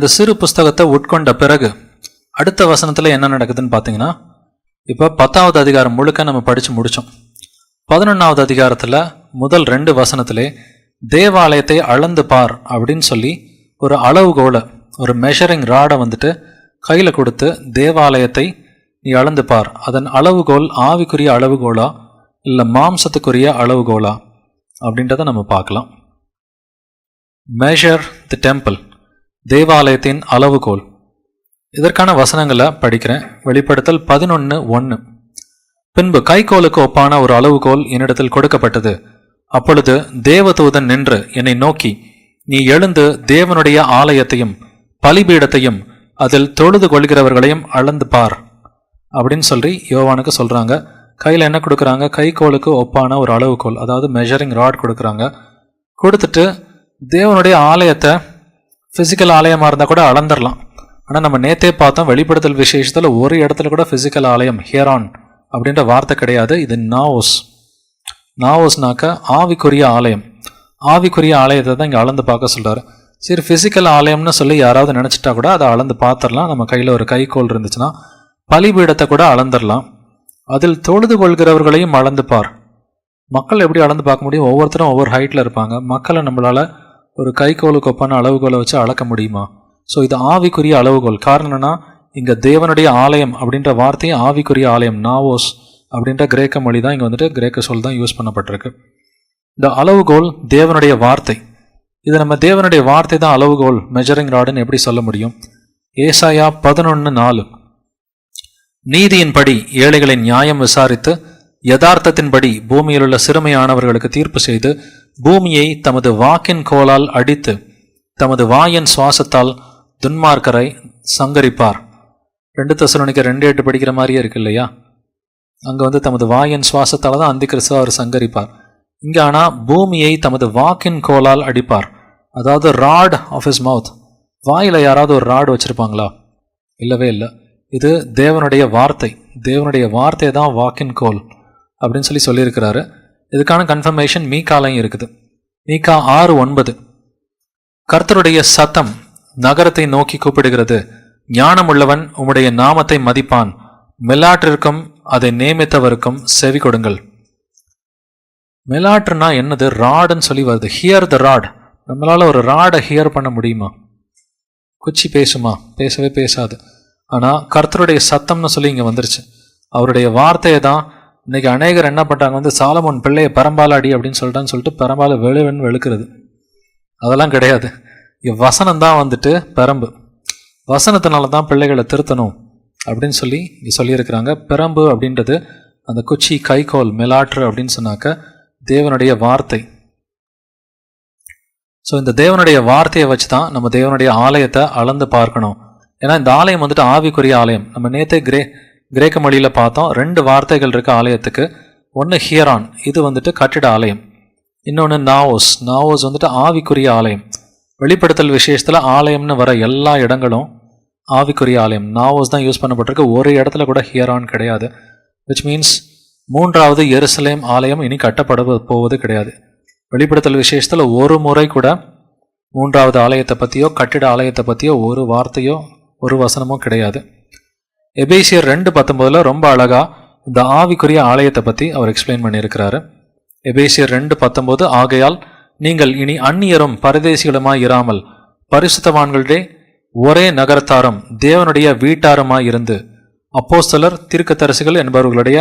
இந்த சிறு புஸ்தகத்தை உட்கொண்ட பிறகு அடுத்த வசனத்தில் என்ன நடக்குதுன்னு பார்த்தீங்கன்னா இப்போ பத்தாவது அதிகாரம் முழுக்க நம்ம படித்து முடித்தோம் பதினொன்றாவது அதிகாரத்தில் முதல் ரெண்டு வசனத்திலே தேவாலயத்தை அளந்து பார் அப்படின்னு சொல்லி ஒரு அளவுகோலை ஒரு மெஷரிங் ராடை வந்துட்டு கையில் கொடுத்து தேவாலயத்தை நீ அளந்து பார் அதன் அளவுகோல் ஆவிக்குரிய அளவுகோலா இல்லை மாம்சத்துக்குரிய அளவுகோலா அப்படின்றத நம்ம பார்க்கலாம். மெஷர் தி டெம்பிள் தேவாலயத்தின் அளவுகோல். இதற்கான வசனங்களை படிக்கிறேன். வெளிப்படுத்தல் பதினொன்று ஒன்று பின்பு கைகோலுக்கு ஒப்பான ஒரு அளவுகோல் என்னிடத்தில் கொடுக்கப்பட்டது. அப்பொழுது தேவதூதன் நின்று என்னை நோக்கி நீ எழுந்து தேவனுடைய ஆலயத்தையும் பலிபீடத்தையும் அதில் தொழுது கொள்கிறவர்களையும் அளந்து பார். அப்படின்னு சொல்லி யோவானுக்கு சொல்கிறாங்க கையில் என்ன கொடுக்குறாங்க? கைகோலுக்கு ஒப்பான ஒரு அளவுகோல் அதாவது மெஷரிங் ராட் கொடுக்குறாங்க. கொடுத்துட்டு தேவனுடைய ஆலயத்தை ஃபிசிக்கல் ஆலயமாக இருந்தால் கூட அளந்துடலாம் ஆனால் நம்ம நேத்தே பார்த்தோம் வெளிப்படுத்தல் விசேஷத்தில் ஒரு இடத்துல கூட ஃபிசிக்கல் ஆலயம் ஹியரான் அப்படின்ற வார்த்தை கிடையாது. இது நாவோஸ் நாவோஸ்னாக்க ஆவிக்குரிய ஆலயம். ஆவிக்குரிய ஆலயத்தை தான் இங்கே அளந்து பார்க்க சொல்கிறார் சரி ஃபிசிக்கல் ஆலயம்னு சொல்லி யாராவது நினச்சிட்டா கூட அதை அளந்து பார்த்துடலாம் நம்ம கையில் ஒரு கைக்கோல் இருந்துச்சுன்னா பலிபீடத்தை கூட அளந்துடலாம் அதில் தொழுது கொள்கிறவர்களையும் அளந்து பார். மக்கள் எப்படி அளந்து பார்க்க முடியும்? ஒவ்வொருத்தரும் ஒவ்வொரு ஹைட்டில் இருப்பாங்க. மக்களை நம்மளால் ஒரு கைக்கோலுக்கு ஒப்பான அளவுகோலை வச்சு அளக்க முடியுமா? ஸோ இது ஆவிக்குரிய அளவுகோல். காரணம் இங்கே தேவனுடைய ஆலயம் அப்படின்ற வார்த்தையும் ஆவிக்குரிய ஆலயம் நாவோஸ் அப்படின்ற கிரேக்க மொழி தான் இங்கே வந்துட்டு கிரேக்க சொல் தான் யூஸ் பண்ணப்பட்டிருக்கு. இந்த அளவுகோல் தேவனுடைய வார்த்தை. இது நம்ம தேவனுடைய வார்த்தை தான் அளவுகோல் மெஜரிங் ராடுன்னு எப்படி சொல்ல முடியும்? ஏசாயா பதினொன்று நாலு. நீதியின்படி ஏழைகளின் நியாயம் விசாரித்து யதார்த்தத்தின்படி பூமியிலுள்ள சிறுமையானவர்களுக்கு தீர்ப்பு செய்து பூமியை தமது வாக்கின் கோலால் அடித்து தமது வாயின் சுவாசத்தால் துன்மார்க்கரை சங்கரிப்பார். ரெண்டு தசுலனிக்க ரெண்டு எட்டு படிக்கிற மாதிரியே இருக்கு இல்லையா? அங்கே வந்து தமது வாயின் சுவாசத்தால் தான் அந்தி கிறிஸ்துவ அவர் சங்கரிப்பார். இங்கே ஆனால் பூமியை தமது வாக்கின் கோலால் அடிப்பார். அதாவது ராட் ஆஃப் இஸ் மவுத். வாயில் யாராவது ஒரு ராடு வச்சுருப்பாங்களா? இல்லவே இல்லை. இது தேவனுடைய வார்த்தை. தேவனுடைய வார்த்தை தான் வாக்கின் கோல். அப்படின்னு சொல்லி சொல்லியிருக்கிறாரு. இதுக்கான கன்ஃபர்மேஷன் மீகாலையும் இருக்குது. மீகா ஆறு ஒன்பது. கர்த்தருடைய சத்தம் நகரத்தை நோக்கி கூப்பிடுகிறது. ஞானமுள்ளவன் உம்முடைய நாமத்தை மதிப்பான். மெலாற்றிற்கும் அதை நியமித்தவருக்கும் செவி கொடுங்கள். மெலாற்றுனா என்னது? ராடுன்னு சொல்லி வருது. ஹியர் த ராட் நம்மளால ஒரு ராடை ஹியர் பண்ண முடியுமா? குச்சி பேசுமா? பேசவே பேசாது. ஆனால் கர்த்தருடைய சத்தம்னு சொல்லி இங்கே வந்துருச்சு. அவருடைய வார்த்தையை தான் இன்னைக்கு அநேகர் என்ன பண்ணுறாங்க வந்து சாலமோன் பிள்ளைய பரம்பாலாடி அப்படின்னு சொல்லிட்டான்னு சொல்லிட்டு பரம்பால வெளுவன் வெளுக்கிறது. அதெல்லாம் கிடையாது. இங்க வசனம் தான் வந்துட்டு பெரம்பு. வசனத்தினால தான் பிள்ளைகளை திருத்தணும் அப்படின்னு சொல்லி இங்க சொல்லியிருக்கிறாங்க. பெரம்பு அப்படின்றது அந்த குச்சி கைகோல் மெலாற்று அப்படின்னு சொன்னாக்க தேவனுடைய வார்த்தை. ஸோ இந்த தேவனுடைய வார்த்தையை வச்சு தான் நம்ம தேவனுடைய ஆலயத்தை அளந்து பார்க்கணும். ஏன்னா இந்த ஆலயம் வந்துட்டு ஆவிக்குரிய ஆலயம். நம்ம நேத்தே கிரே கிரேக்க மொழியில் பார்த்தோம் ரெண்டு வார்த்தைகள் இருக்கு ஆலயத்துக்கு. ஒன்று ஹியரான் இது வந்துட்டு கட்டிட ஆலயம். இன்னொன்று நாவோஸ் நாவோஸ் வந்துட்டு ஆவிக்குரிய ஆலயம். வெளிப்படுத்தல் விசேஷத்தில் ஆலயம்னு வர எல்லா இடங்களும் ஆவிக்குரிய ஆலயம். நாவோஸ் தான் யூஸ் பண்ணப்பட்டிருக்கு ஒரு இடத்துல கூட ஹியரான் கிடையாது. விச் மீன்ஸ் மூன்றாவது எருசலேம் ஆலயம் இனி கட்டப்பட போவது கிடையாது. வெளிப்படுத்தல் விசேஷத்தில் ஒரு முறை கூட மூன்றாவது ஆலயத்தை பற்றியோ கட்டிட ஆலயத்தை பற்றியோ ஒரு வார்த்தையோ ஒரு வசனமோ கிடையாது. எபேசியர் ரெண்டு பத்தொன்பதுல ரொம்ப அழகா இந்த ஆவிக்குரிய ஆலயத்தை பற்றி அவர் எக்ஸ்பிளைன் பண்ணியிருக்கிறாரு. எபேசியர் ரெண்டு பத்தொன்பது ஆகையால் நீங்கள் இனி அந்நியரும் பரதேசிகளுமாய் இராமல் பரிசுத்தவான்களே ஒரே நகரத்தாரும் தேவனுடைய வீட்டாருமாய் இருந்து அப்போஸ்தலர் தீர்க்கத்தரசிகள் என்பவர்களுடைய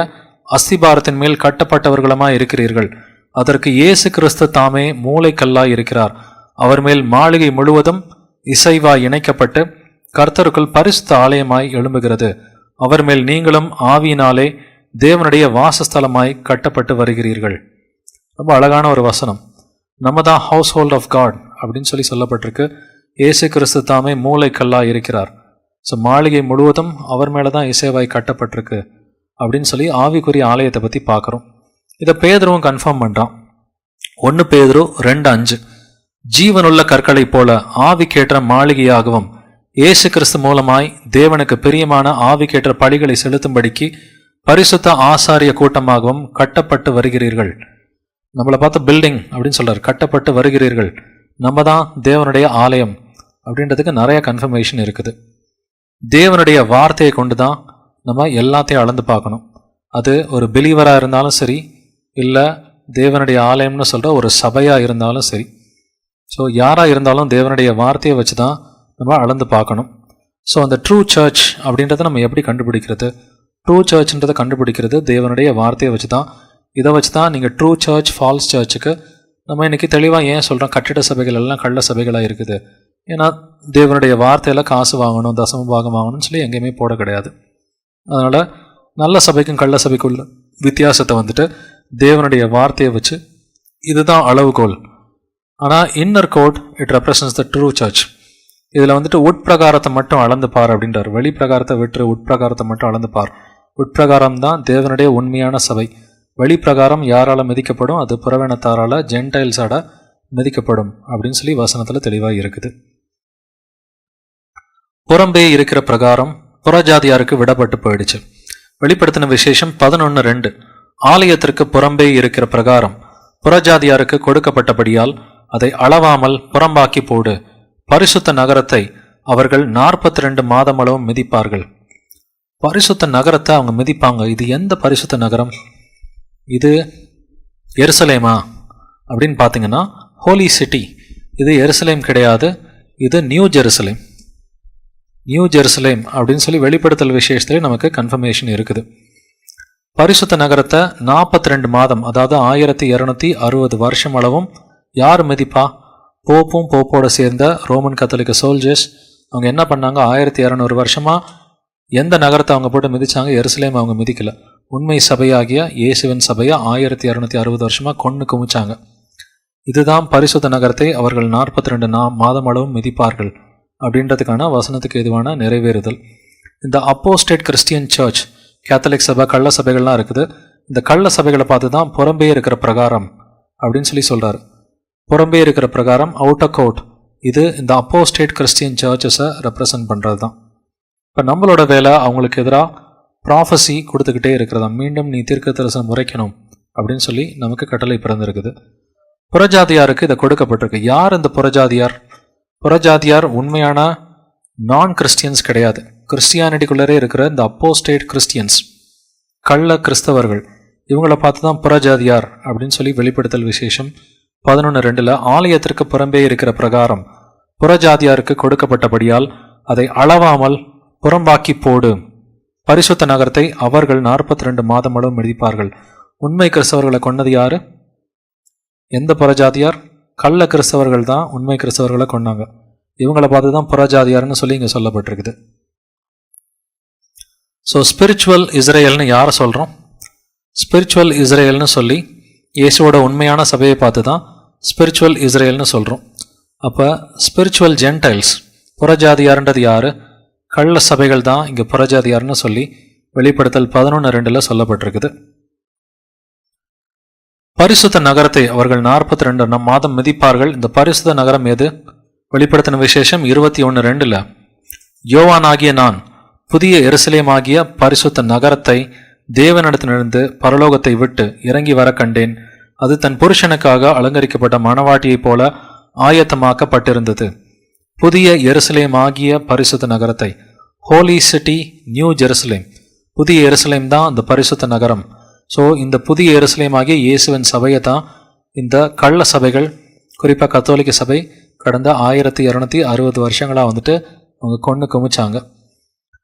அஸ்திபாரத்தின் மேல் கட்டப்பட்டவர்களுமாய் இருக்கிறீர்கள். அதற்கு இயேசு கிறிஸ்து தாமே மூளைக்கல்லாய் இருக்கிறார். அவர் மேல் மாளிகை முழுவதும் இசைவாய் இணைக்கப்பட்டு கர்த்தருக்குள் பரிசுத்த ஆலயமாய் எழும்புகிறது. அவர் மேல் நீங்களும் ஆவியினாலே தேவனுடைய வாசஸ்தலமாய் கட்டப்பட்டு வருகிறீர்கள். ரொம்ப அழகான ஒரு வசனம். நம்ம தான் ஹவுஸ் ஹோல்ட் ஆஃப் காட் அப்படின்னு சொல்லி சொல்லப்பட்டிருக்கு. இயேசு கிறிஸ்து தாமே மூளைக்கல்லாக இருக்கிறார். ஸோ மாளிகை முழுவதும் அவர் மேலே தான் இசைவாய் கட்டப்பட்டிருக்கு அப்படின்னு சொல்லி ஆவிக்குரிய ஆலயத்தை பற்றி பார்க்குறோம். இதை பேதரும் கன்ஃபார்ம் பண்ணுறான் ஒன்று பேதுரு ரெண்டு அஞ்சு. ஜீவனுள்ள கற்களைப் போல ஆவிக்கேற்ற மாளிகையாகவும் இயேசு கிறிஸ்து மூலமாய் தேவனுக்கு பிரியமான ஆவிக்கேற்ற பழிகளை செலுத்தும்படிக்கு பரிசுத்த ஆசாரிய கூட்டமாகவும் கட்டப்பட்டு வருகிறீர்கள். நம்மளை பார்த்து பில்டிங் அப்படின்னு சொல்றாரு. கட்டப்பட்டு வருகிறீர்கள். நம்ம தான் தேவனுடைய ஆலயம் அப்படின்றதுக்கு நிறைய கன்ஃபர்மேஷன் இருக்குது. தேவனுடைய வார்த்தையை கொண்டு தான் நம்ம எல்லாத்தையும் அளந்து பார்க்கணும். அது ஒரு பிலீவராக இருந்தாலும் சரி இல்லை தேவனுடைய ஆலயம்னு சொல்கிற ஒரு சபையாக இருந்தாலும் சரி. ஸோ யாராக இருந்தாலும் தேவனுடைய வார்த்தையை வச்சு தான் நம்ம அளந்து பார்க்கணும். ஸோ அந்த ட்ரூ சர்ச் அப்படின்றத நம்ம எப்படி கண்டுபிடிக்கிறது? ட்ரூ சர்ச்ன்றதை கண்டுபிடிக்கிறது தேவனுடைய வார்த்தையை வச்சு தான் இதை வச்சு தான் நீங்கள் ட்ரூ சர்ச் ஃபால்ஸ் சர்ச்சுக்கு நம்ம இன்னைக்கு தெளிவாக ஏன் சொல்கிறோம் கட்டிட சபைகள் எல்லாம் கள்ள சபைகளாக இருக்குது. ஏன்னா தேவனுடைய வார்த்தையில் காசு வாங்கணும் தசம பாகம் வாங்கணும்னு சொல்லி எங்கேயுமே போட கிடையாது. அதனால் நல்ல சபைக்கும் கள்ள சபைக்குள்ள வித்தியாசத்தை வந்துட்டு தேவனுடைய வார்த்தையை வச்சு இதுதான் அளவுகோல். ஆனால் inner court it represents the true church இதில் வந்துட்டு உட்பிரகாரத்தை மட்டும் அளந்து பார் அப்படின்றார். வெளிப்பிரகாரத்தை விட்டு உட்பிரகாரத்தை மட்டும் அளந்து பார். உட்பிரகாரம் தான் தேவனுடைய உண்மையான சபை. வெளிப்பிரகாரம் யாரால மிதிக்கப்படும்? அது புறவினத்தாரால ஜென்டைல்ஸாட மிதிக்கப்படும் அப்படின்னு சொல்லி வசனத்தில் தெளிவாக இருக்குது. புறம்பே இருக்கிற பிரகாரம் புறஜாதியாருக்கு விடப்பட்டு போயிடுச்சு. வெளிப்படுத்தின விசேஷம் பதினொன்று ரெண்டு. ஆலயத்திற்கு புறம்பே இருக்கிற பிரகாரம் புறஜாதியாருக்கு கொடுக்கப்பட்டபடியால் அதை அளவாமல் புறம்பாக்கி போடு. பரிசுத்த நகரத்தை அவர்கள் நாற்பத்தி ரெண்டு மாதம் அளவும் மிதிப்பார்கள். பரிசுத்த நகரத்தை அவங்க மிதிப்பாங்க. இது எந்த பரிசுத்த நகரம்? இது எருசலேமா அப்படின்னு பார்த்தீங்கன்னா ஹோலி சிட்டி இது எருசலேம் கிடையாது. இது நியூ ஜெருசலேம் நியூ ஜெருசலேம் அப்படின்னு சொல்லி வெளிப்படுத்தல் விசேஷத்துலேயே நமக்கு கன்ஃபர்மேஷன் இருக்குது. பரிசுத்த நகரத்தை நாற்பத்தி ரெண்டு மாதம் அதாவது ஆயிரத்தி இரநூத்தி அறுபது வருஷம் அளவும் யார் மிதிப்பா? போப்பும் போப்போட சேர்ந்த ரோமன் கத்தோலிக்க சோல்ஜர்ஸ் அவங்க என்ன பண்ணாங்க? ஆயிரத்தி இரநூறு வருஷமாக எந்த நகரத்தை அவங்க போட்டு மிதிச்சாங்க? எருசலேம் அவங்க மிதிக்கல. உண்மை சபையாகிய இயேசுவின் சபையை ஆயிரத்தி இரநூத்தி அறுபது வருஷமாக கொண்டு குமிச்சாங்க இதுதான் பரிசுத்த நகரத்தை அவர்கள் நாற்பத்தி ரெண்டு நா மாதம் அளவும் மிதிப்பார்கள் அப்படின்றதுக்கான வசனத்துக்கு எதுவான நிறைவேறுதல். இந்த அப்போஸ்டேட் கிறிஸ்டியன் சர்ச் கேத்தலிக் சபை கள்ள சபைகள்லாம் இருக்குது. இந்த கள்ள சபைகளை பார்த்து தான் புறம்பே இருக்கிற பிரகாரம் அப்படின்னு சொல்லி சொல்கிறார் புறம்பே இருக்கிற பிரகாரம் அவுட் கோட் இது இந்த அப்போ ஸ்டேட் கிறிஸ்டியன் சர்ச்சஸை ரெப்ரசன்ட் பண்ணுறது தான் இப்போ நம்மளோட வேலை அவங்களுக்கு எதிராக ப்ராஃபஸி கொடுத்துக்கிட்டே இருக்கிறதா? மீண்டும் நீ தீர்க்க தரிசனம் முறைக்கணும் அப்படின்னு சொல்லி நமக்கு கட்டளை பிறந்திருக்குது. புறஜாதியாருக்கு இதை கொடுக்கப்பட்டிருக்கு. யார் இந்த புறஜாதியார்? புறஜாதியார் உண்மையான நான் கிறிஸ்டியன்ஸ் கிடையாது. கிறிஸ்டியானிட்டிக்குள்ளரே இருக்கிற இந்த அப்போஸ்டேட் கிறிஸ்டியன்ஸ் கள்ள கிறிஸ்தவர்கள் இவங்கள பார்த்து தான் புறஜாதியார் அப்படின்னு சொல்லி வெளிப்படுத்தல் விசேஷம் பதினொன்று ரெண்டில் ஆலயத்திற்கு புறம்பே இருக்கிற பிரகாரம் புறஜாதியாருக்கு கொடுக்கப்பட்டபடியால் அதை அளவாமல் புறம்பாக்கி போடு. பரிசுத்த நகரத்தை அவர்கள் நாற்பத்தி ரெண்டு மாதம் மிதிப்பார்கள். உண்மை கிறிஸ்தவர்களை கொன்னது யாரு? எந்த புறஜாதியார்? கள்ள கிறிஸ்தவர்கள் தான் உண்மை கிறிஸ்தவர்களை கொன்னாங்க. இவங்களை பார்த்து தான் புறஜாதியார்னு சொல்லி இங்கே சொல்லப்பட்டிருக்குது. ஸோ ஸ்பிரிச்சுவல் இஸ்ரேல்னு யாரை சொல்கிறோம் ஸ்பிரிச்சுவல் இஸ்ரேல்னு சொல்லி இயேசுவோட உண்மையான சபையை பார்த்து தான் ஸ்பிரிச்சுவல் இஸ்ரேல்னு சொல்கிறோம் அப்போ ஸ்பிரிச்சுவல் ஜென்டைல்ஸ் புறஜாதியார்ன்றது யார்? கள்ள சபைகள் தான் இங்கே புறஜாதியார்னு சொல்லி வெளிப்படுத்தல் பதினொன்று ரெண்டில் சொல்லப்பட்டிருக்குது. பரிசுத்த நகரத்தை அவர்கள் நாற்பத்தி ரெண்டு நம் மாதம் மிதிப்பார்கள். இந்த பரிசுத்த நகரம் எது? வெளிப்படுத்தின விசேஷம் இருபத்தி ஒன்று ரெண்டில். யோவானாகிய நான் புதிய எருசலேமாகிய பரிசுத்த நகரத்தை தேவனிடத்திலிருந்து பரலோகத்தை விட்டு இறங்கி வர கண்டேன். அது தன் புருஷனுக்காக அலங்கரிக்கப்பட்ட மணவாட்டியைப் போல ஆயத்தமாக்கப்பட்டிருந்தது. புதிய எருசலேம் ஆகிய பரிசுத்த நகரத்தை ஹோலி சிட்டி நியூ ஜெருசலேம் புதிய எருசலேம் தான் அந்த பரிசுத்த நகரம். ஸோ இந்த புதிய எருசலேம் ஆகிய இயேசுவின் சபையை தான் இந்த கள்ள சபைகள் குறிப்பாக கத்தோலிக்க சபை கடந்த ஆயிரத்தி இரநூத்தி அறுபது வருஷங்களாக வந்துட்டு அவங்க கொண்டு குமிச்சாங்க.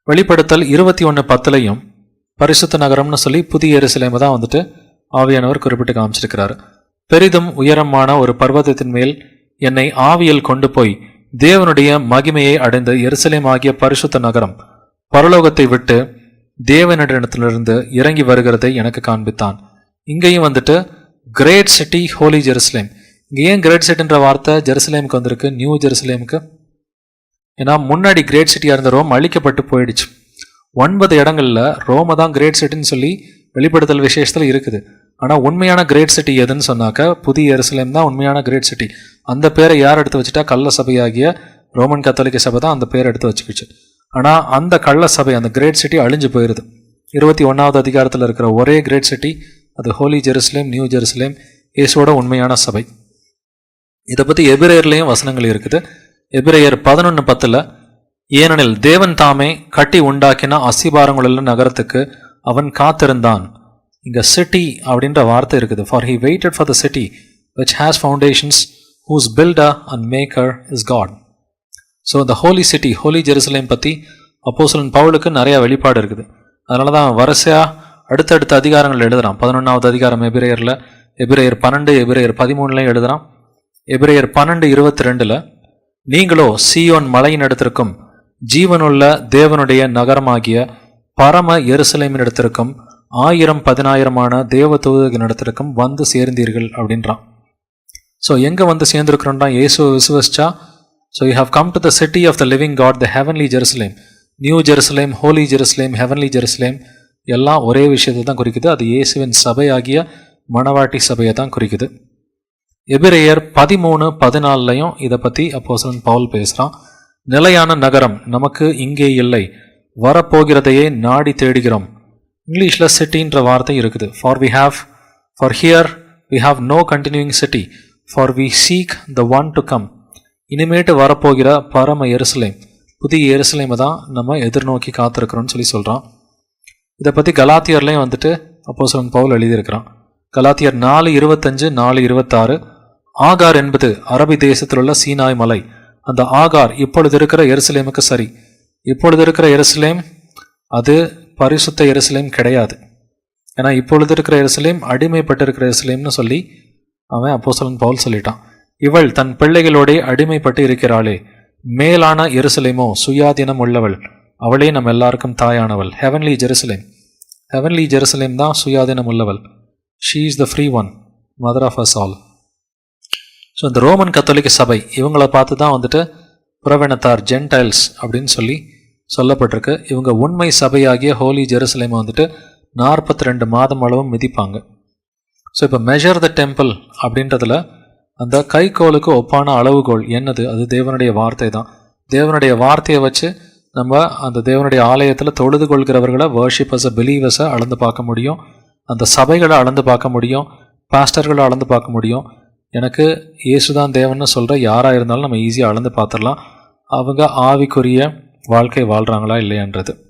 வெளிப்படுத்தல் இருபத்தி ஒன்று பத்துலையும் பரிசுத்த நகரம்னு சொல்லி புதிய எருசலேமை தான் வந்துட்டு ஆவியானவர் குறிப்பிட்டு காமிச்சிருக்கிறார். பெரிதும் உயரமான ஒரு பர்வதத்தின் மேல் என்னை ஆவியில் கொண்டு போய் தேவனுடைய மகிமையை அடைந்த எருசலேம் ஆகிய பரிசுத்த நகரம் பரலோகத்தை விட்டு தேவனிடத்திலிருந்து இறங்கி வருகிறதை எனக்கு காண்பித்தான். இங்கேயும் வந்துட்டு கிரேட் சிட்டி ஹோலி ஜெருசலேம் இங்கே ஏன் கிரேட் சிட்டின்ற வார்த்தை ஜெருசலேமுக்கு வந்திருக்கு? நியூ ஜெருசலேமுக்கு ஏன்னா முன்னாடி கிரேட் சிட்டியாக இருந்த ரோம் அழிக்கப்பட்டு போயிடுச்சு. ஒன்பது இடங்களில் ரோமை தான் கிரேட் சிட்டின்னு சொல்லி வெளிப்படுத்தல் விசேஷத்தில் இருக்குது. ஆனால் உண்மையான கிரேட் சிட்டி எதுன்னு சொன்னாக்க புதிய எருசலேம் தான் உண்மையான கிரேட் சிட்டி அந்த பேரை யார் எடுத்து வச்சுட்டா? கள்ள சபையாகிய ரோமன் கத்தோலிக்க சபை தான் அந்த பேரை எடுத்து வச்சுக்கிச்சு. ஆனால் அந்த கள்ள சபை அந்த கிரேட் சிட்டி அழிஞ்சு போயிடுது இருபத்தி ஒன்றாவது அதிகாரத்தில் இருக்கிற ஒரே கிரேட் சிட்டி அது ஹோலி ஜெருசலேம் நியூ ஜெருசலேம் இயேசுவோட உண்மையான சபை. இதை பற்றி எபிரேயர்லேயும் வசனங்கள் இருக்குது. எபிரேயர் பதினொன்று பத்தில் ஏனெனில் தேவன் தாமே கட்டி உண்டாக்கின அசிபாரங்களுள்ள நகரத்துக்கு அவன் காத்திருந்தான். இங்கே சிட்டி அப்படின்ற வார்த்தை இருக்குது. For he waited for the city which has foundations whose builder and maker is God so இந்த ஹோலி சிட்டி ஹோலி ஜெருசலேம் பற்றி அப்போசலன் பவுலுக்கு நிறையா வெளிப்பாடு இருக்குது. அதனால தான் வரிசையாக அடுத்தடுத்த அதிகாரங்கள் எழுதுகிறான் பதினொன்றாவது அதிகாரம் எபிரேயரில் எபிரேயர் பன்னெண்டு எபிரேயர் பதிமூணுலையும் எழுதுகிறான் எபிரேயர் பன்னெண்டு இருபத்தி ரெண்டில் நீங்களோ சியோன் மலையின் இடத்திற்கும் ஜீவனுள்ள தேவனுடைய நகரமாகிய பரம எருசலேமின் இடத்திற்கும் ஆயிரம் பதினாயிரமான தேவ தூதகின் வந்து சேர்ந்தீர்கள் அப்படின்றான். ஸோ எங்கே வந்து சேர்ந்துருக்கிறோம்னா ஏசு விசுவசிச்சா? So you have come to the city of the living God the heavenly Jerusalem new Jerusalem holy Jerusalem heavenly Jerusalem எல்லாம் ஒரே விஷயத்தை தான் குறிக்குது. அது இயேசுவின் சபையாகிய மணவாட்டி சபையை தான் குறிக்குது. எபிரேயர் பதிமூணு பதினாலையும் இதை பற்றி அப்போஸ்தலன் பவுல் பேசுகிறான் நிலையான நகரம் நமக்கு இங்கே இல்லை. வரப்போகிறதையே நாடி தேடுகிறோம். இங்கிலீஷில் சிட்டின்ற வார்த்தை இருக்குது. For we have for here we have no continuing city for we seek the one to come இனிமேட்டு வரப்போகிற பரம எருசலேம் புதிய எருசலேமை தான் நம்ம எதிர்நோக்கி காத்திருக்கிறோம்னு சொல்லி சொல்கிறான் இதை பற்றி கலாத்தியர்லேயும் வந்துட்டு அப்போஸ்தலன் பவுல் எழுதியிருக்கிறான். கலாத்தியர் நாலு இருபத்தஞ்சு நாலு இருபத்தாறு ஆகார் என்பது அரபி தேசத்தில் உள்ள சீனாய் மலை. அந்த ஆகார் இப்பொழுது இருக்கிற எருசலேமுக்கு சரி. இப்பொழுது இருக்கிற எருசலேம் அது பரிசுத்த எருசலேம் கிடையாது. ஏன்னா இப்பொழுது இருக்கிற எருசலேம் அடிமைப்பட்டிருக்கிற எருசலேம்னு சொல்லி அவன் அப்போசலன் பவுல் சொல்லிட்டான். இவள் தன் பிள்ளைகளோடே அடிமைப்பட்டு இருக்கிறாளே. மேலான எருசலேமோ சுயாதீனம் உள்ளவள். அவளே நம்ம எல்லாருக்கும் தாயானவள். ஹெவன்லி ஜெருசலேம் ஹெவன்லி ஜெருசலேம் தான் சுயாதீனம் உள்ளவள். She is the free one mother of us all so இந்த ரோமன் கத்தோலிக்க சபை இவங்கள பார்த்து தான் வந்துட்டு புறவினத்தார் ஜென்டைல்ஸ் அப்படின்னு சொல்லி சொல்லப்பட்டிருக்கு. இவங்க உண்மை சபையாகிய ஹோலி ஜெருசலேமை வந்துட்டு நாற்பத்தி ரெண்டு மாதம் அளவும் மிதிப்பாங்க. ஸோ இப்போ மெஷர் த டெம்பிள் அப்படின்றதுல அந்த கைக்கோலுக்கு ஒப்பான அளவுகோல் என்னது? அது தேவனுடைய வார்த்தை தான் தேவனுடைய வார்த்தையை வச்சு நம்ம அந்த தேவனுடைய ஆலயத்தில் தொழுது கொள்கிறவர்களை வேர்ஷிப்பஸை பிலீவஸை அளந்து பார்க்க முடியும். அந்த சபைகளை அளந்து பார்க்க முடியும். பாஸ்டர்களை அளந்து பார்க்க முடியும். எனக்கு இயேசுதான் தேவன்னு சொல்கிற யாராக இருந்தாலும் நம்ம ஈஸியாக அளந்து பார்த்துடலாம். அவங்க ஆவிக்குரிய வாழ்க்கை வாழ்கிறாங்களா இல்லையான்றது.